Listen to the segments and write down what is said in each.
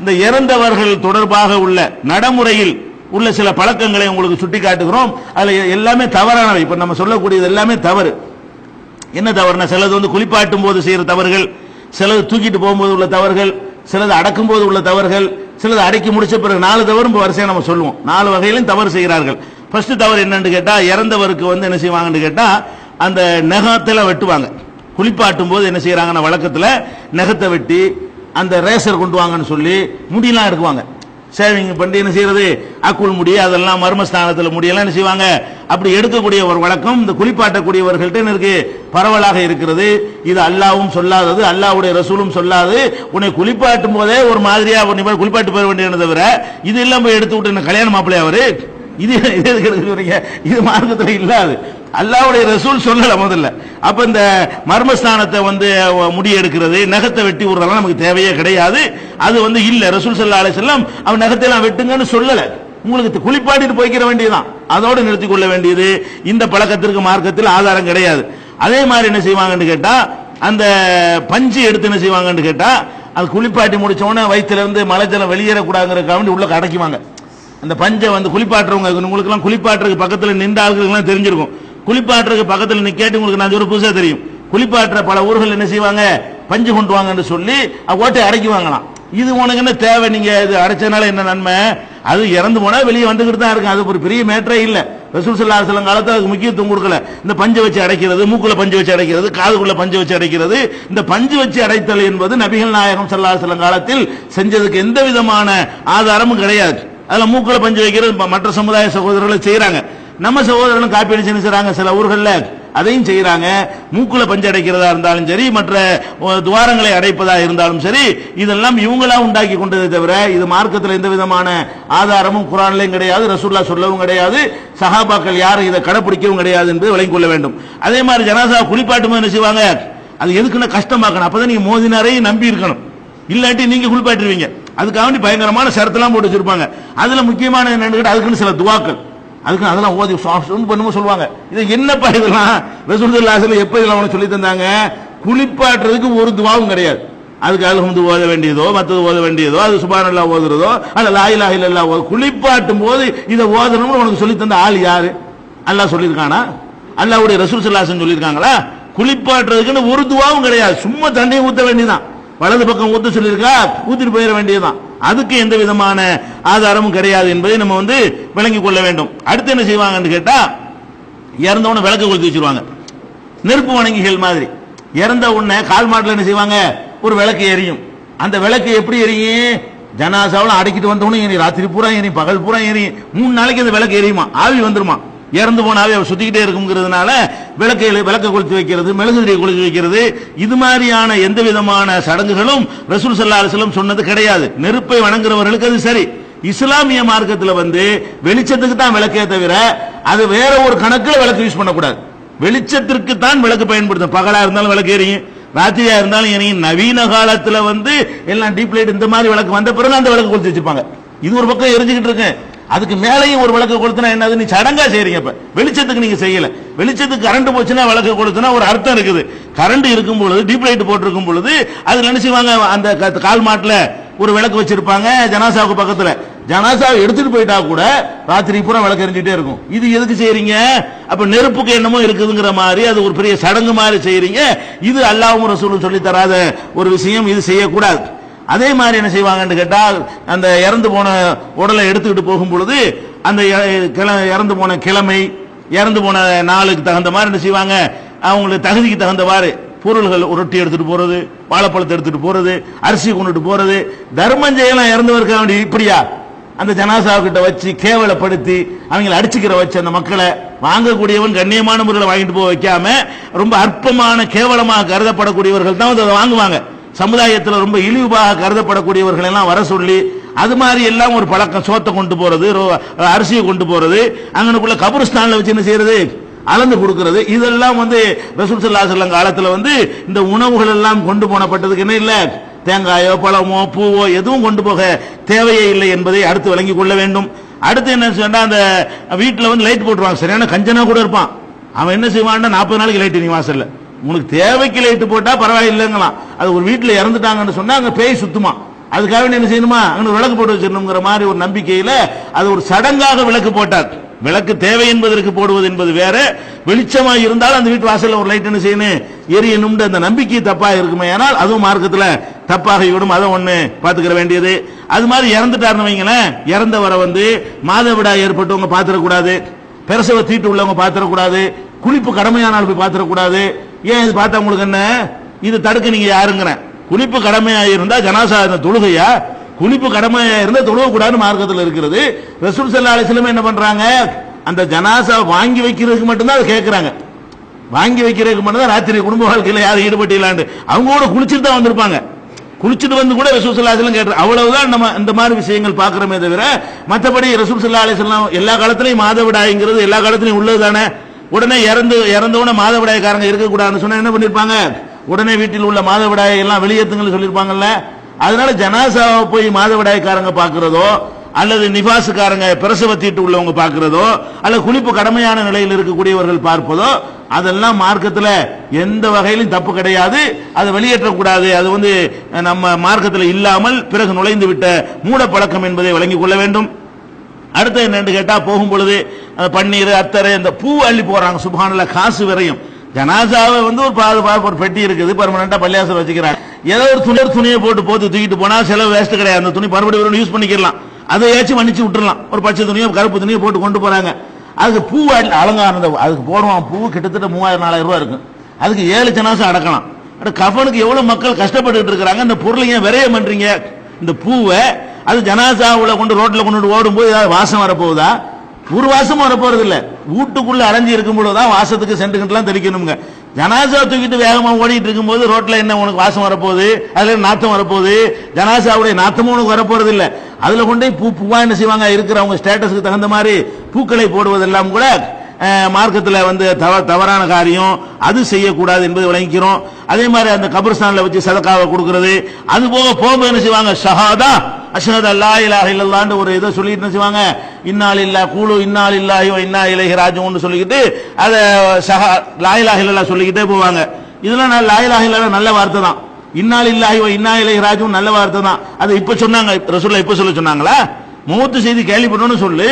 இந்த இறந்தவர்கள் தொடர்பாக உள்ள நடைமுறையில் உள்ள சில பழக்கங்களை உங்களுக்கு சுட்டி காட்டுகிறோம் அதில் எல்லாமே தவறானவை. இப்போ நம்ம சொல்லக்கூடியது எல்லாமே தவறு. என்ன தவறுனா சிலது வந்து குளிப்பாட்டும் போது செய்கிற தவறுகள் சிலது தூக்கிட்டு போகும்போது உள்ள தவறுகள் சிலது அடக்கும் போது உள்ள தவறுகள் சிலது அடக்கி முடிச்ச பிறகு நாலு தவறும் இப்ப நம்ம சொல்லுவோம். நாலு வகையிலும் தவறு செய்கிறார்கள். ஃபர்ஸ்ட் தவறு என்னன்னு கேட்டால் இறந்தவருக்கு வந்து என்ன செய்வாங்கன்னு கேட்டால் அந்த நகத்தில் வெட்டுவாங்க. குளிப்பாட்டும் போது என்ன செய்கிறாங்கன்னா வழக்கத்தில் நெகத்தை வெட்டி அந்த ரேசர் கொண்டு வாங்கன்னு சொல்லி முடியெல்லாம் எடுக்குவாங்க. சேவிங் பண்ணி என்ன செய்யறது? அக்குள் முடி அதெல்லாம் மர்மஸ்தானத்தில் முடியெல்லாம் என்ன செய்வாங்க? அப்படி எடுக்கக்கூடிய ஒரு வழக்கம் இந்த குளிப்பாட்டக்கூடியவர்கள்ட்ட என்ன இருக்கு? பரவலாக இருக்கிறது. இது அல்லாவும் சொல்லாதது அல்லாவுடைய ரசூலும் சொல்லாது. உன்னை குளிப்பாட்டும் போதே ஒரு மாதிரியா ஒரு போய் குளிப்பாட்டு போக வேண்டியது தவிர இது எல்லாம் போய் எடுத்து விட்டு என்ன கல்யாணம் மாப்பிள்ளையா அவரு? இது இது எதுக்கு சொல்றீங்க? இது மார்க்கத்தில் இல்லாது. அல்லாவுடைய ரசூல் சொல்லல முதல்ல. அப்ப இந்த மர்மஸ்தானத்தை வந்து முடி எடுக்கிறது நகத்தை வெட்டி விடுறதெல்லாம் நமக்கு தேவையே கிடையாது. அது வந்து இல்ல. ரசூல் சல்லா அலி செல்லம் அவன் நகத்தை எல்லாம் வெட்டுங்கன்னு சொல்லல. உங்களுக்கு குளிப்பாட்டிட்டு போய்க்கிற வேண்டியதுதான். அதோடு நிறுத்தி கொள்ள வேண்டியது. இந்த பழக்கத்திற்கு மார்க்கத்தில் ஆதாரம் கிடையாது. அதே மாதிரி என்ன செய்வாங்கன்னு கேட்டா அந்த பஞ்சு எடுத்து என்ன செய்வாங்கன்னு கேட்டா அது குளிப்பாட்டி முடிச்ச உடனே வயிற்றுல இருந்து மலைச்சலம் ஜலம் உள்ள அடைக்குவாங்க. அந்த பஞ்சை வந்து குளிப்பாட்டுறவங்க உங்களுக்குலாம் குளிப்பாட்டுறதுக்கு பக்கத்தில் நின்ற ஆளுகளுக்குலாம் தெரிஞ்சிருக்கும். குளிப்பாட்டுறதுக்கு பக்கத்துல கேட்டு உங்களுக்கு நான் ஒரு புதுசாக தெரியும். குளிப்பாட்டுற பல ஊர்கள் என்ன செய்வாங்க? பஞ்சு கொண்டு வாங்கன்னு சொல்லி அஹ் ஓட்டை அடைக்குவாங்களாம் இது உனக்கு என்ன தேவை? நீங்க இது அடைச்சனால என்ன நன்மை? அது இறந்து போனா வெளியே வந்துகிட்டு தான் இருக்கும். அது ஒரு பெரிய மேட்டரே இல்ல. ரசூல் சல்லா சில காலத்தில் அதுக்கு முக்கியத்துவம் கொடுக்கல. இந்த பஞ்சை வச்சு அடைக்கிறது மூக்குல பஞ்சு வச்சு அடைக்கிறது காதுக்குள்ள பஞ்சு வச்சு அடைக்கிறது இந்த பஞ்சு வச்சு அடைத்தல் என்பது நபிகள் நாயகம் சல்லா சில காலத்தில் செஞ்சதுக்கு எந்த விதமான ஆதாரமும் கிடையாது. அதில் மூக்கில் பஞ்சு வைக்கிறது ம- மற்ற சமுதாய சகோதரர்களை செய்கிறாங்க நம்ம சகோதரர்களும் காப்பி அடிச்சு செய்கிறாங்க சில ஊர்களில் அதையும் செய்கிறாங்க மூக்கில் பஞ்சு அடைக்கிறதா இருந்தாலும் சரி மற்ற துவாரங்களை அடைப்பதா இருந்தாலும் சரி இதெல்லாம் இவங்களா உண்டாக்கி கொண்டதை தவிர இது மார்க்கத்தில் எந்த விதமான ஆதாரமும் குரான்லையும் கிடையாது ரசூல்லா சொல்லவும் கிடையாது சஹாபாக்கள் யாரும் இதை கடைபிடிக்கவும் கிடையாது என்பது விளங்கிக் கொள்ள வேண்டும். அதே மாதிரி ஜனாசா குளிப்பாட்டும் என்ன செய்வாங்க? அது எதுக்குன்னு கஷ்டமாக்கணும். அப்பதான் நீங்க மோதினாரையும் நம்பி இருக்கணும். இல்லாட்டி நீங்க குளிப்பாட்டுருவீங்க. அதுக்காக வேண்டி பயங்கரமான சரத்தெல்லாம் போட்டு வச்சிருப்பாங்க. அதுல முக்கியமான என்னன்னு கேட்டா அதுக்குன்னு சில துவாக்கள். அதுக்கு அதெல்லாம் ஓதி சாஃப்ட் சொல்லுவாங்க. இது என்னப்பா இதெல்லாம்? ரசூலுல்லாஹி எப்ப இதெல்லாம் உனக்கு சொல்லி தந்தாங்க? குளிப்பாட்டுறதுக்கு ஒரு துவாவும் கிடையாது. அதுக்கு அல்ஹம்து ஓத வேண்டியதோ மற்றது ஓத வேண்டியதோ அது சுபானல்லா ஓதுறதோ அல்ல லா எல்லாம் ஓ ஓது குளிப்பாட்டும் போது இதை ஓதணும்னு உனக்கு சொல்லி தந்த ஆள் யாரு? அல்லாஹ் சொல்லியிருக்கானா? அல்லாவுடைய ரசூல் ஸல்லல்லாஹு சொல்லியிருக்காங்களா? குளிப்பாட்டுறதுக்குன்னு ஒரு துவாவும் கிடையாது. சும்மா தண்ணியை ஊத்த வேண்டியதான் வலது பக்கம் ஊத்து சொல்லியிருக்கா? ஊத்திட்டு போயிட வேண்டியதுதான். அதுக்கு எந்த விதமான ஆதாரமும் கிடையாது என்பதை நம்ம வந்து விளங்கிக் கொள்ள வேண்டும். அடுத்து என்ன செய்வாங்கன்னு கேட்டா இறந்தவன விளக்கு கொளுத்தி வச்சிருவாங்க. நெருப்பு வணங்கிகள் மாதிரி. இறந்த உடனே கால் மாட்டில் என்ன செய்வாங்க? ஒரு விளக்கு எரியும். அந்த விளக்கு எப்படி எரியும்? ஜனாசாவில் அடைக்கிட்டு வந்தவனும் எரியும். ராத்திரி பூரா எரியும் பகல் பூரா எரியும். மூணு நாளைக்கு அந்த விளக்கு எரியுமா? ஆவி வந்துருமா? இறந்து போனாவே சுத்திக்கிட்டே இருக்குங்கிறதுனால விளக்கை விளக்க கொளுத்தி வைக்கிறது மெழுகுதிரியை கொளுத்தி வைக்கிறது. இது மாதிரியான எந்த விதமான சடங்குகளும் ரசூல் சல்லா அலுவலம் சொன்னது கிடையாது. நெருப்பை வணங்குறவர்களுக்கு அது சரி. இஸ்லாமிய மார்க்கத்தில் வந்து வெளிச்சத்துக்கு தான் விளக்கே தவிர அது வேற ஒரு கணக்கில் விளக்கு யூஸ் பண்ணக்கூடாது. வெளிச்சத்திற்கு தான் விளக்கு பயன்படுத்தும் பகலா இருந்தாலும் விளக்கு எரியும் ராத்திரியா இருந்தாலும் எரியும் நவீன காலத்தில் வந்து எல்லாம் டீப் லைட் இந்த மாதிரி விளக்கு வந்த பிறகு அந்த விளக்கு கொளுத்தி வச்சிருப்பாங்க. இது ஒரு பக்கம் எரிஞ்சுக்கிட்டு இருக்கேன் அதுக்கு மேலேயும் ஒரு விளக்கு கொளுத்துனா என்னது? நீ சடங்கா செய்றீங்க இப்ப வெளிச்சத்துக்கு நீங்க செய்யல. வெளிச்சத்துக்கு கரண்ட் போச்சுன்னா விளக்கு கொளுத்துனா ஒரு அர்த்தம் இருக்குது. கரண்ட் இருக்கும் பொழுது டீப் லைட் போட்டிருக்கும் பொழுது அது நினைச்சுவாங்க அந்த க- கால் மாட்டில் ஒரு விளக்கு வச்சிருப்பாங்க ஜனாசாவுக்கு பக்கத்துல. ஜனாசாவை எடுத்துட்டு போயிட்டா கூட ராத்திரி பூரா விளக்கு எரிஞ்சுட்டே இருக்கும். இது எதுக்கு செய்யறீங்க அப்ப நெருப்புக்கு என்னமோ இருக்குதுங்கிற மாதிரி அது ஒரு பெரிய சடங்கு மாதிரி செய்யறீங்க இது அல்லாவும் ரசூலும் சொல்லி தராத ஒரு விஷயம் இது செய்யக்கூடாது. அதே மாதிரி என்ன செய்வாங்கன்னு கேட்டால் அந்த இறந்து போன உடலை எடுத்துக்கிட்டு போகும் பொழுது அந்த இறந்து போன கிழமை இறந்து போன நாளுக்கு தகுந்த மாதிரி என்ன செய்வாங்க? அவங்களுக்கு தகுதிக்கு தகுந்தவாறு பொருள்கள் ரொட்டி எடுத்துட்டு போறது வாழைப்பழத்தை எடுத்துட்டு போறது அரிசி கொண்டுட்டு போறது தர்மம் செய்யலாம் இறந்தவருக்கு வேண்டி இப்படியா? அந்த ஜனாசாவுக்கிட்ட வச்சு கேவலப்படுத்தி அவங்களை அடிச்சுக்கிற வச்சு அந்த மக்களை வாங்கக்கூடியவன் கண்ணியமான முறையில் வாங்கிட்டு போக வைக்காம ரொம்ப அற்பமான கேவலமாக கருதப்படக்கூடியவர்கள் தான் வந்து அதை வாங்குவாங்க. சமுதாயத்தில் ரொம்ப இழிவாக கருதப்படக்கூடியவர்கள் எல்லாம் வர சொல்லி அது மாதிரி எல்லாம் ஒரு பழக்கம் சோத்தை கொண்டு போறது ரோ- அரிசியை கொண்டு போறது அங்கனுக்குள்ள கபருஸ்தான்ல வச்சு என்ன செய்யறது? அளந்து கொடுக்கிறது. இதெல்லாம் வந்து ரசூல் காலத்தில் வந்து இந்த உணவுகள் எல்லாம் கொண்டு போனப்பட்டதுக்கு என்ன இல்லை? தேங்காயோ பழமோ பூவோ எதுவும் கொண்டு போக தேவையே இல்லை என்பதை அடுத்து வழங்கி கொள்ள வேண்டும். அடுத்து என்ன சொன்னா அந்த வீட்டில் வந்து லைட் போட்டுருவாங்க. சரியான கஞ்சனா கூட இருப்பான். அவன் என்ன செய்வான்னா நாற்பது நாளைக்கு லைட் நீ வாசல்ல. உனக்கு தேவைக்கு லைட்டு போட்டா பரவாயில்லைங்களாம். அது ஒரு வீட்டில் இறந்துட்டாங்கன்னு சொன்னா அங்க பேய் சுத்துமா? அதுக்காக என்ன செய்யணுமா? அங்க விளக்கு போட்டு வச்சிடணுங்கிற மாதிரி ஒரு நம்பிக்கையில அது ஒரு சடங்காக விளக்கு போட்டார். விளக்கு தேவை என்பதற்கு போடுவது என்பது வேற. வெளிச்சமாக இருந்தாலும் அந்த வீட்டு வாசல்ல ஒரு லைட் என்ன செய்யணும்? எரியணும் அந்த நம்பிக்கை தப்பா இருக்குமே ஆனால் அதுவும் மார்க்கத்தில் தப்பாக விடும் அதை ஒண்ணு பாத்துக்கிற வேண்டியது. அது மாதிரி இறந்துட்டாருன்னு வைங்களேன். இறந்தவரை வந்து மாதவிடா ஏற்பட்டவங்க பாத்திரக்கூடாது பிரசவ தீட்டு உள்ளவங்க பாத்திரக்கூடாது குளிப்பு கடமையானால் போய் பாத்திரக்கூடாது ஏன் இது பார்த்தா உங்களுக்கு என்ன? இது தடுக்க நீங்க யாருங்கிறேன் குளிப்பு கடமையா இருந்தா ஜனாசா தொழுகையா? குளிப்பு கடமையா இருந்தா தொழுக கூடாதுன்னு மார்க்கத்தில் இருக்கிறது. ரசூல் சல்லா அலிஸ்லமே என்ன பண்றாங்க? அந்த ஜனாசா வாங்கி வைக்கிறதுக்கு மட்டும்தான் அதை கேட்கிறாங்க வாங்கி வைக்கிறதுக்கு மட்டும்தான் ராத்திரி குடும்ப வாழ்க்கையில் யாரும் ஈடுபட்டு அவங்க கூட குளிச்சுட்டு தான் வந்திருப்பாங்க. குளிச்சுட்டு வந்து கூட ரசூல் சல்லா அலிஸ்லாம் கேட்டு அவ்வளவுதான் நம்ம இந்த மாதிரி விஷயங்கள் பார்க்கிறோமே தவிர மற்றபடி ரசூல் சல்லா அலிஸ்லாம் எல்லா காலத்திலையும் மாதவிடாய்ங்கிறது எல்லா காலத்திலையும் உள்ளது தானே உடனே இறந்து இறந்தவன மாதவிடாய்க்காரங்க இருக்கக்கூடாதுன்னு சொன்னா என்ன பண்ணிருப்பாங்க? உடனே வீட்டில் உள்ள மாதவிடாய் எல்லாம் வெளியேற்றுங்கன்னு சொல்லியிருப்பாங்கல்ல அதனால ஜனாசாவை போய் மாதவிடாயக்காரங்க பார்க்கிறதோ அல்லது நிபாசுக்காரங்க பிரசவத்தீட்டு உள்ளவங்க பார்க்கிறதோ அல்லது குளிப்பு கடமையான நிலையில் இருக்கக்கூடியவர்கள் பார்ப்பதோ அதெல்லாம் மார்க்கத்தில் எந்த வகையிலும் தப்பு கிடையாது. அதை வெளியேற்றக்கூடாது. அது வந்து நம்ம மார்க்கத்தில் இல்லாமல் பிறகு நுழைந்து விட்ட மூட பழக்கம் என்பதை வழங்கிக் கொள்ள வேண்டும். அடுத்து என்னன்னு கேட்டா போகும் பொழுது அந்த பன்னீர் அத்தரை இந்த பூ அள்ளி போறாங்க சுபானில் காசு வரையும். ஜனாசாவை வந்து ஒரு பாதுகாப்பு ஒரு பெட்டி இருக்குது. பர்மனண்டா பள்ளியாசல் வச்சுக்கிறாங்க. ஏதோ ஒரு துணி துணியை போட்டு போட்டு தூக்கிட்டு போனா செலவு வேஸ்ட் கிடையாது. அந்த துணி மறுபடியும் யூஸ் பண்ணிக்கலாம் அதை ஏச்சும் மன்னிச்சு விட்டுறலாம். ஒரு பச்சை துணியோ கருப்பு துணியோ போட்டு கொண்டு போறாங்க. அதுக்கு பூ அலங்காரம் அதுக்கு போடுவான் பூ கிட்டத்தட்ட மூவாயிரம் நாலாயிரம் ரூபாய் இருக்கும் அதுக்கு ஏழு ஜனாசம் அடக்கலாம். கஃபனுக்கு எவ்வளவு மக்கள் கஷ்டப்பட்டுக்கிட்டு இருக்கிறாங்க. இந்த பொருளை விரைய பண்றீங்க இந்த பூவை அது ஜனாசாவில் கொண்டு ரோட்டில் கொண்டு ஓடும்போது ஏதாவது வாசம் வரப்போகுதா? ஒரு வாசமும் வரப்போறது இல்லை வீட்டுக்குள்ளே அடைஞ்சு இருக்கும்போது பொழுதுதான் வாசத்துக்கு சென்ட்டுக்கிட்டுலாம் தெளிக்கணுங்க ஜனாசா தூக்கிட்டு வேகமாக ஓடிட்டு இருக்கும்போது ரோட்டில் என்ன உனக்கு வாசம் வரப்போகுது? அதில் நாத்தம் வரப்போகுது. ஜனாசாவுடைய நாத்தமும் உனக்கு வரப்போறது இல்லை அதில் கொண்டு போய் பூ பூவா என்ன செய்வாங்க? இருக்கிறவங்க ஸ்டேட்டஸுக்கு தகுந்த மாதிரி பூக்களை போடுவதெல்லாம் கூட மார்க்கத்தில் வந்து தவ- தவறான காரியம் அது செய்யக்கூடாது என்பதை விளங்கிக்கிறோம். அதே மாதிரி அந்த கபிரஸ்தானில் வச்சு சதக்காவை கொடுக்கறது. அது போக போகும்போது என்ன செய்வாங்க? ஷஹாதா அஷ்ஹது அல்லா இலாஹ இல்லல்லான்னு ஒரு இதை சொல்லிட்டு என்ன செய்வாங்க? இன்னால் இல்லா கூழு இன்னால் இல்லாஹியோ இன்னா இலகி ராஜுன்னு சொல்லிக்கிட்டு அதை ஷஹா லா இலாஹ இல்லல்லா சொல்லிக்கிட்டே போவாங்க. இதெல்லாம் நான் லா இலாஹ இல்லல்லா நல்ல வார்த்தை தான். இன்னால் இல்லாஹியோ இன்னா இலகி ராஜுன் நல்ல வார்த்தை தான். அது இப்போ சொன்னாங்க ரசூல்லா இப்போ சொல்ல சொன்னாங்களா? மூத்து செய்தி கேள்விப்பட்டோன்னு சொல்லு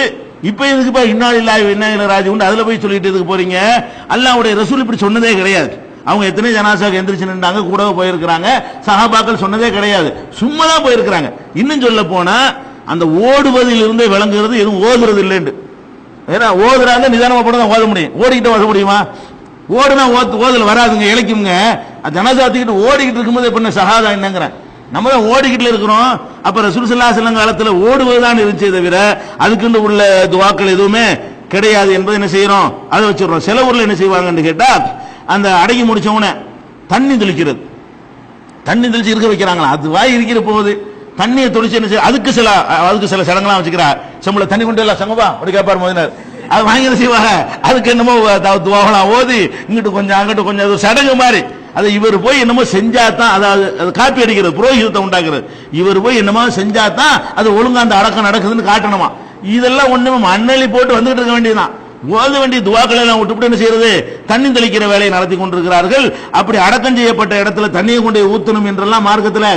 இப்ப எதுக்குப்பா இன்னால் இல்லாஹி என்ன இன்னா இலைஹி ராஜுன் அதுல போய் சொல்லிட்டு எதுக்கு போறீங்க? அல்லாவுடைய ரசூல் இப்படி சொன்னதே கிடையாது. அவங்க எத்தனை ஜனாசாக்கு எந்திரிச்சு நின்றாங்க கூட போயிருக்கிறாங்க சஹாபாக்கள் சொன்னதே கிடையாது. சும்மா தான் போயிருக்கிறாங்க. இன்னும் சொல்ல போனா அந்த ஓடுவதில் இருந்தே விளங்குறது எதுவும் ஓதுறது இல்லைன்னு ஏன்னா ஓதுறாங்க நிதானமா போட தான் ஓத முடியும். ஓடிக்கிட்டு ஓத முடியுமா? ஓடுனா ஓத்து ஓதல் வராதுங்க இழைக்குங்க. ஜனசாத்திக்கிட்டு ஓடிக்கிட்டு இருக்கும்போது இப்ப என்ன சஹாதா என்னங்கிறேன் நம்ம தான் ஓடிக்கிட்டு இருக்கிறோம். அப்ப ரசூல் ஸல்லல்லாஹு காலத்துல ஓடுவதுதான் இருந்துச்சே தவிர அதுக்குன்னு உள்ள துவாக்கள் எதுவுமே கிடையாது என்பதை என்ன செய்யறோம்? அதை வச்சிடறோம். சில ஊர்ல என்ன செய்வாங்கன்னு கேட்டா அந்த அடங்கி முடிச்ச உடனே தண்ணி தெளிக்கிறது. தண்ணி தெளிச்சு இருக்க வைக்கிறாங்களா அது வாய் இருக்கிற போகுது தண்ணியை தொளிச்சு என்ன செய்ய அதுக்கு சில அதுக்கு சில சடங்கெல்லாம் வச்சுக்கிறா. சம்பளம் தண்ணி கொண்டு எல்லாம் சங்கப்பா அப்படி கேட்பார் மோதினர். அது வாங்கி செய்வாங்க? அதுக்கு என்னமோ துவாகலாம் ஓதி இங்கிட்டு கொஞ்சம் அங்கிட்டு கொஞ்சம் சடங்கு மாதிரி அதை இவர் போய் என்னமோ செஞ்சா தான் அதாவது அது காப்பி அடிக்கிறது புரோகிதத்தை உண்டாக்குறது. இவர் போய் என்னமோ செஞ்சா தான் அது ஒழுங்கா அந்த அடக்கம் நடக்குதுன்னு காட்டணுமா? இதெல்லாம் ஒண்ணுமே மண்ணெளி போட்டு வந்துகிட்டு இருக்க வேண்டியதுதான். ஓத வேண்டிய துவாக்களை எல்லாம் விட்டுவிட்டு என்ன செய்யறது? தண்ணி தெளிக்கிற வேலையை நடத்தி கொண்டிருக்கிறார்கள். அப்படி அடக்கம் செய்யப்பட்ட இடத்துல தண்ணியை கொண்டு போய் ஊத்தணும் என்றெல்லாம் மார்க்கத்தில்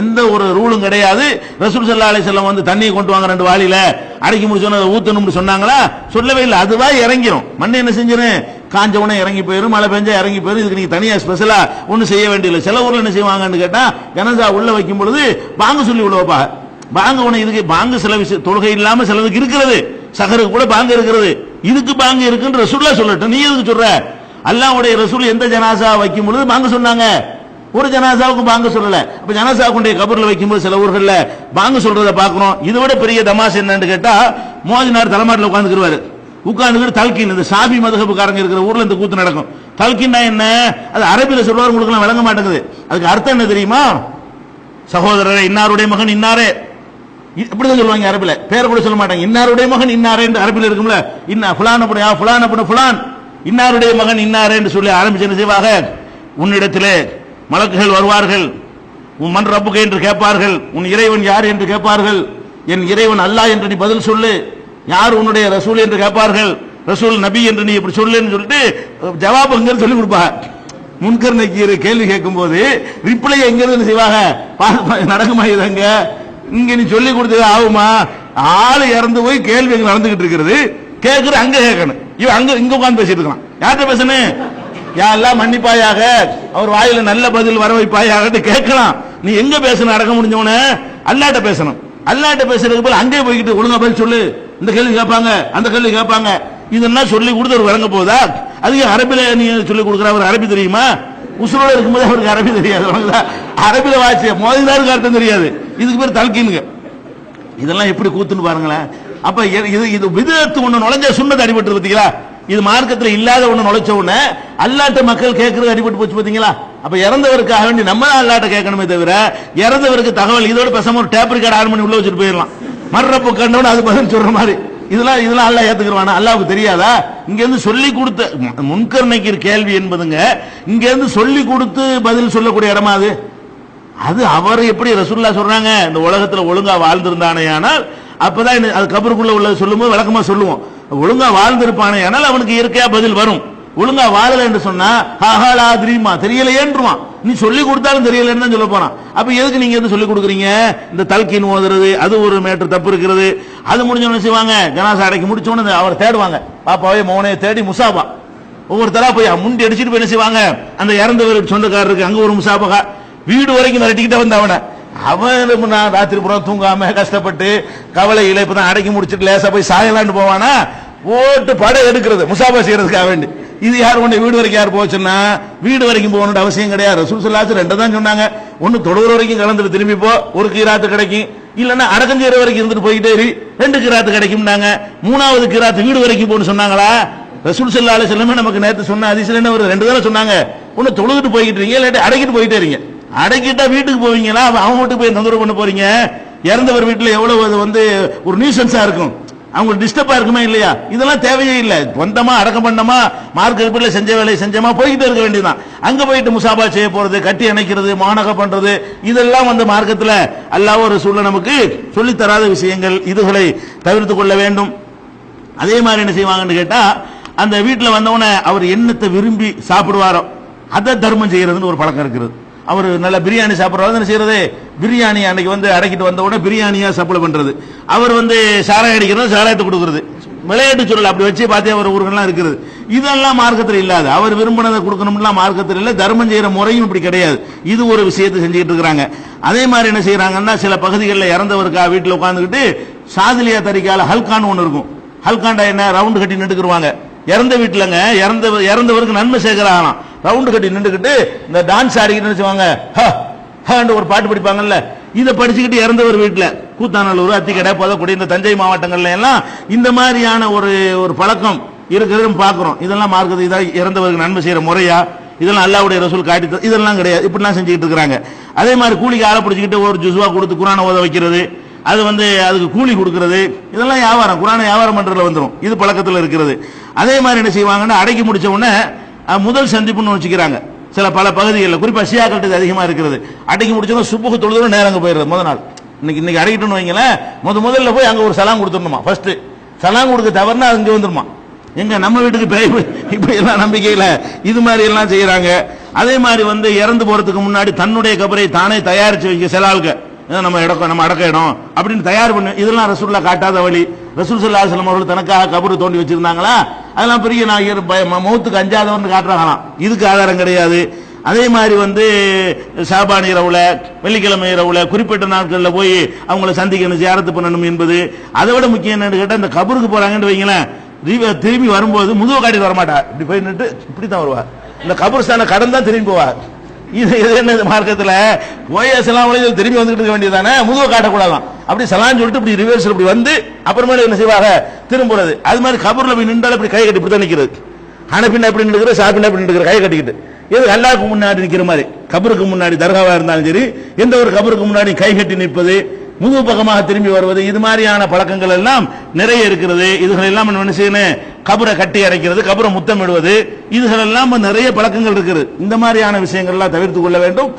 எந்த ஒரு ரூலும் கிடையாது. ரசூல் சல்லா அலிசல்லம் வந்து தண்ணியை கொண்டு வாங்க ரெண்டு வாளியில அடக்கி முடிச்சோன்னு அதை ஊத்தணும்னு சொன்னாங்களா? சொல்லவே இல்லை. அதுவா இறங்கிரும். மண்ணை என்ன செஞ்சிடும் காஞ்ச உடனே இறங்கி போயிடும் மழை பெஞ்சா இறங்கி போயிரும் இதுக்கு நீங்க தனியா ஸ்பெஷலா ஒன்றும் செய்ய வேண்டியதில்லை. சில ஊர்ல என்ன செய்வாங்கன்னு கேட்டா ஜனசா உள்ள வைக்கும் பொழுது பாங்க சொல்லி விடுவோப்பா பாங்க உன இதுக்கு பாங்கு சில விஷயம் தொழுகை இல்லாம சிலதுக்கு இருக்கிறது. சகருக்கு கூட பாங்க இருக்கிறது. இதுக்கு பாங்க இருக்குன்னு ரசூல்லா சொல்லட்டும். நீ எதுக்கு சொல்ற? அல்லாவுடைய ரசூல் எந்த ஜனாசா வைக்கும் பொழுது பாங்க சொன்னாங்க. ஒரு ஜனாசாவுக்கு பாங்க சொல்லல. அப்ப ஜனாசா கொண்டே கபூர்ல வைக்கும்போது சில ஊர்கள்ல பாங்க சொல்றதை பாக்குறோம் இதை விட பெரிய தமாஸ் என்னன்னு கேட்டா மோதினார் தலைமாட்டில் உட்காந்துருவாரு உட்கார்ந்து தல்கின் இந்த சாபி மதகப்புக்காரங்க இருக்கிற ஊர்ல இந்த கூத்து நடக்கும். தல்கின்னா என்ன? அது அரபியில சொல்வார் உங்களுக்கு எல்லாம் விளங்க மாட்டேங்குது. அதுக்கு அர்த்தம் என்ன தெரியுமா? சகோதரரே இன்னாருடைய மகன் இன்னாரே. இப்படிதான் சொல்லுவாங்க அரபில பேர் கூட சொல்ல மாட்டாங்க. இன்னாருடைய மகன் இன்னாரே என்று அரபில இருக்கும்ல. இன்னா புலான அப்படி புலான புட புலான் ஃபுலான். இன்னாருடைய மகன் இன்னாரே என்று சொல்லி ஆரம்பிச்சு செய்வாக உன்னிடத்திலே மலக்குகள் வருவார்கள். உன் மண் ரப்புக்கு என்று கேட்பார்கள். உன் இறைவன் யார் என்று கேட்பார்கள். என் இறைவன் அல்லா என்று நீ பதில் சொல்லு. யார் உன்னுடைய ரசூல் என்று கேட்பார்கள்? ரசூல் நபி என்று நீ இப்படி சொல்லுன்னு சொல்லிட்டு ஜவாப் சொல்லி கொடுப்பாங்க. முன்கர் நக்கீர் கேள்வி கேட்கும் போது ரிப்ளை எங்க இருந்து செய்வாங்க? பா- நடக்குமா இதங்க இங்க நீ சொல்லி கொடுத்தது ஆகுமா? ஆளு இறந்து போய் கேள்வி எங்க நடந்துகிட்டு இருக்கிறது. கேட்கிற அங்க கேட்கணும். இவன் அங்க இங்க உட்காந்து பேசிட்டு இருக்கான். யார்கிட்ட பேசணும்? யாரெல்லாம் மன்னிப்பாயாக. அவர் வாயில நல்ல பதில் வர வைப்பாயாக கேட்கலாம். நீ எங்க பேசணும்? அடக்க முடிஞ்சவன? அல்லாட்ட பேசணும். அல்லாட்ட பேசுறதுக்கு போல அங்கே போய்கிட்டு ஒழுங்கா பதில் சொல்லு. இந்த கேள்வி கேட்பாங்க அந்த கேள்வி கேட்பாங்க. இதெல்லாம் சொல்லி கொடுத்து அவர் வழங்க போதா அதுக்கு அரபில நீ சொல்லி கொடுக்குற? அவர் அரபி தெரியுமா? உசுரோட இருக்கும்போது அவருக்கு அரபி தெரியாது அரபில வாட்சி மோதினாருக்கு அர்த்தம் தெரியாது. இதுக்கு பேர் தல்கீனுங்க. இதெல்லாம் எப்படி கூத்துன்னு பாருங்களேன். அப்ப இது- இது விதத்து ஒண்ணு நுழைஞ்ச சுண்ணத்தை அடிபட்டு பார்த்தீங்களா இது மார்க்கத்துல இல்லாத ஒண்ணு நுழைச்ச உடனே அல்லாட்ட மக்கள் கேட்கறது அடிபட்டு போச்சு பாத்தீங்களா? அப்ப இறந்தவருக்காக வேண்டி நம்ம அல்லாட்ட கேட்கணுமே தவிர இறந்தவருக்கு தகவல் இதோட பேசாம ஒரு டேப் ரெக்கார்ட் ஆன் பண்ணி உள்ள வச்சுட்டு போயிடலாம். மர்றப்பு கண்டவன் அது பதில் சொல்ற மாதிரி. இதெல்லாம் இதெல்லாம் அல்லாஹ் ஏத்துக்குறானா அல்லாவுக்கு தெரியாதா? இங்க இருந்து சொல்லி கொடுத்த முன்கர்ணைக்கு முன்கர் நக்கீர் கேள்வி என்பதுங்க. இங்க இருந்து சொல்லி கொடுத்து பதில் சொல்லக்கூடிய இடமா அது? அது அவர் எப்படி ரசூல்லா சொல்றாங்க? இந்த உலகத்துல ஒழுங்கா வாழ்ந்திருந்தானே ஆனால் அப்பதான் அது கபருக்குள்ள உள்ளது சொல்லும்போது வழக்கமா சொல்லுவோம். ஒழுங்கா வாழ்ந்திருப்பானே ஆனால் அவனுக்கு இயற்கையா பதில் வரும். ஒழுங்கா வாழல என்று சொன்னா ஹாஹாலா தெரியுமா தெரியலையேன்றுவான். நீ சொல்லி கொடுத்தாலும் தெரியலன்னு தான் சொல்ல போறான். அப்ப எதுக்கு நீங்க எது சொல்லி கொடுக்குறீங்க? இந்த தல்கின் ஓதுறது அது ஒரு மேட்டர் தப்பு இருக்கிறது அது முடிஞ்சவன செய்வாங்க. ஜனாசா அடைக்கி முடிச்சோன்னு அவர் தேடுவாங்க. பாப்பாவே மௌனையை தேடி முசாபா. ஒவ்வொருத்தரா போய் முண்டி அடிச்சிட்டு போய் என்ன செய்வாங்க? அந்த இறந்தவர் சொந்தக்காரருக்கு அங்க ஒரு முசாபகா. வீடு வரைக்கும் மிரட்டிக்கிட்டே வந்த அவனை. அவன் நான் ராத்திரி புறம் தூங்காம கஷ்டப்பட்டு கவலையில இப்பதான் அடக்கி முடிச்சிட்டு லேசா போய் சாயலான்னு போவானா? போட்டு படை எடுக்கிறது முசாபா செய்யறதுக்காக வேண்டி. இது யார் கொண்டு வீடு வரைக்கும் யார் போச்சுன்னா வீடு வரைக்கும் போகணும்னு அவசியம் கிடையாது. ரசூல் சொல்லாச்சு ரெண்டு தான் சொன்னாங்க. ஒன்று தொடுகிற வரைக்கும் கலந்துட்டு திரும்பி போ. ஒரு கீராத்து கிடைக்கும். இல்லைன்னா அடக்கம் வரைக்கும் இருந்துட்டு போயிட்டே இரு. ரெண்டு கிராத்து கிடைக்கும்னாங்க. மூணாவது கிராத்து வீடு வரைக்கும் போகணும்னு சொன்னாங்களா? ரசூல் சல்லா அலி செல்லமே நமக்கு நேற்று சொன்ன அதிசயம் என்ன ஒரு ரெண்டு தானே சொன்னாங்க. ஒன்று தொழுதுட்டு போய்கிட்டு இருக்கீங்க இல்லாட்டி அடக்கிட்டு போயிட்டே இருங்க அடக்கிட்டா வீட்டுக்கு போவீங்களா? அவன் வீட்டுக்கு போய் தொந்தரவு பண்ண போறீங்க? இறந்தவர் வீட்டில் எவ்வளவு அது வந்து ஒரு நியூசன்ஸா இருக்கும். அவங்களுக்கு டிஸ்டர்பா இருக்குமே இல்லையா? இதெல்லாம் தேவையே இல்லை. சொந்தமா அடக்கம் பண்ணமா மார்க் இருப்பில் செஞ்ச வேலையை செஞ்சமா போய்கிட்டே இருக்க வேண்டியதுதான். அங்க போயிட்டு முசாபா செய்ய போறது கட்டி அணைக்கிறது மானகம் பண்றது இதெல்லாம் வந்து மார்க்கத்தில் அல்லாஹ் ஒரு சூழ்நிலை நமக்கு சொல்லித் தராத விஷயங்கள் இதுகளை தவிர்த்து கொள்ள வேண்டும். அதே மாதிரி என்ன செய்வாங்கன்னு கேட்டா அந்த வீட்டில் வந்தவன அவர் எண்ணத்தை விரும்பி சாப்பிடுவாரோ அதை தர்மம் செய்யறதுன்னு ஒரு பழக்கம் இருக்குது. அவர் நல்ல பிரியாணி சாப்பிடுறாரு என்ன செய்யறது? பிரியாணி அன்னைக்கு வந்து அடக்கிட்டு வந்த உடனே பிரியாணியா சப்ளை பண்றது. அவர் வந்து சாராயம் அடிக்கிறது சாராயத்தை கொடுக்கறது விளையாட்டு சூழல் அப்படி வச்சு பார்த்தே அவர் ஊர்கள்லாம் இருக்கிறது இதெல்லாம் மார்க்கத்தில் இல்லாது. அவர் விரும்பினதை கொடுக்கணும்லாம் மார்க்கத்தில் இல்லை. தர்மம் செய்யற முறையும் இப்படி கிடையாது. இது ஒரு விஷயத்தை செஞ்சுக்கிட்டு இருக்கிறாங்க. அதே மாதிரி என்ன செய்யறாங்கன்னா சில பகுதிகளில் இறந்தவருக்கா வீட்டில் உட்காந்துக்கிட்டு சாதிலியா தறிக்கால ஹல்கான்னு ஒன்று இருக்கும். ஹல்காண்டா என்ன? ரவுண்டு கட்டி நின்றுக்குருவாங்க. இறந்த வீட்டிலங்க. இறந்த இறந்தவருக்கு நன்மை சேர்க்கிறாங்களாம் ரவுண்டு கட்டி நின்றுக்கிட்டு இந்த டான்ஸ் ஆடிக்கிட்டு நினைச்சுவாங்க ஒரு பாட்டு படிப்பாங்கல்ல. இதை படிச்சுக்கிட்டு இறந்தவர் வீட்டில் கூத்தாநல்லூர் அத்திக்கடை புதக்குடி இந்த தஞ்சை மாவட்டங்கள்ல எல்லாம் இந்த மாதிரியான ஒரு ஒரு பழக்கம் இருக்கிறதும் பார்க்குறோம். இதெல்லாம் மார்க்கத்து இதாக இறந்தவருக்கு நன்மை செய்கிற முறையா? இதெல்லாம் அல்லாவுடைய ரசூல் காட்டி இதெல்லாம் கிடையாது. இப்படிலாம் செஞ்சுக்கிட்டு இருக்கிறாங்க. அதே மாதிரி கூலிக்கு ஆளை பிடிச்சிக்கிட்டு ஒரு ஜுஸ்வா கொடுத்து குரானை ஓத வைக்கிறது அது வந்து அதுக்கு கூலி கொடுக்கறது இதெல்லாம் வியாபாரம். குரானை வியாபாரம் பண்ணுறதுல வந்துடும் இது பழக்கத்தில் இருக்கிறது. அதே மாதிரி என்ன செய்வாங்கன்னா அடக்கி முடிச்ச உடனே முதல் சந்திப்புன்னு வச்சுக்கிறாங்க. சில பல பகுதிகளில் குறிப்பாக ஷியாக்கட்டு அதிகமாக இருக்கிறது. அடக்கி முடிச்சவங்க சுப்புக்கு தொழுதும் நேரம் அங்கே போயிடுறது முத நாள். இன்னைக்கு இன்னைக்கு அடக்கிட்டோம்னு வைங்களேன் முத முதல்ல போய் அங்கே ஒரு சலாம் கொடுத்துடணுமா? ஃபர்ஸ்ட் சலாம் கொடுக்க தவறுனா அங்கே வந்துருமா? எங்க நம்ம வீட்டுக்கு பேய் இப்போ எல்லாம் நம்பிக்கையில் இது மாதிரி எல்லாம் செய்கிறாங்க அதே மாதிரி வந்து இறந்து போகிறதுக்கு முன்னாடி தன்னுடைய கபரை தானே தயாரித்து வைக்க சில ஆளுக்கு நம்ம இடம் நம்ம அடக்க இடம் அப்படின்னு தயார் பண்ணு இதெல்லாம் ரசூல்லா காட்டாத வழி. ரசூல் சல்லா அவர்கள் தனக்காக கபரு தோண்டி வச்சிருந்தாங்களா? அதெல்லாம் பெரிய நான் பய- ம- மௌத்துக்கு அஞ்சாதவன் காட்டுறாங்களாம். இதுக்கு ஆதாரம் கிடையாது. அதே மாதிரி வந்து சாபானி இரவுல வெள்ளிக்கிழமை இரவுல குறிப்பிட்ட நாட்களில் போய் அவங்கள சந்திக்கணும் சேரத்து பண்ணணும் என்பது அதை விட முக்கியம் என்னன்னு கேட்டால் இந்த கபருக்கு போறாங்கன்னு வைங்களேன் திரும்பி வரும்போது முதுவை காட்டிட்டு வரமாட்டா. இப்படி போய் நின்று இப்படி தான் வருவா. இந்த கபர்ஸ்தான கடன் தான் திரும்பி போவா. இது இது என்ன மார்க்கத்தில் மார்க்கத்துல போய் சலாம் திரும்பி வந்துட்டு இருக்க வேண்டியதானே முதுவை காட்டக்கூடாதான். அப்படி சலான்னு சொல்லிட்டு இப்படி ரிவர்ஸ் இப்படி வந்து அப்புறமேல என்ன செய்வாங்க? திரும்புறது அது மாதிரி கபர்ல போய் நின்றாலும் இப்படி கை கட்டி இப்படி தான் நிற்கிறது அனப்பின்ன எப்படி நிற்கிற சாப்பின்ன எப்படி நிற்கிற கை கட்டிக்கிட்டு. இது அல்லாவுக்கு முன்னாடி நிற்கிற மாதிரி. கபருக்கு முன்னாடி தர்காவா இருந்தாலும் சரி எந்த ஒரு கபருக்கு முன்னாடி கை கட்டி நிற்பது? முது பக்கமாக திரும்பி வருவது இது மாதிரியான பழக்கங்கள் எல்லாம் நிறைய இருக்கிறது. இதுகள் எல்லாம் என்ன செய்யணும்? கபரை கட்டி அடைக்கிறது கபரை முத்தமிடுவது. இதுகள் எல்லாம் நிறைய பழக்கங்கள் இருக்குது. இந்த மாதிரியான விஷயங்கள் எல்லாம் தவிர்த்து கொள்ள வேண்டும்.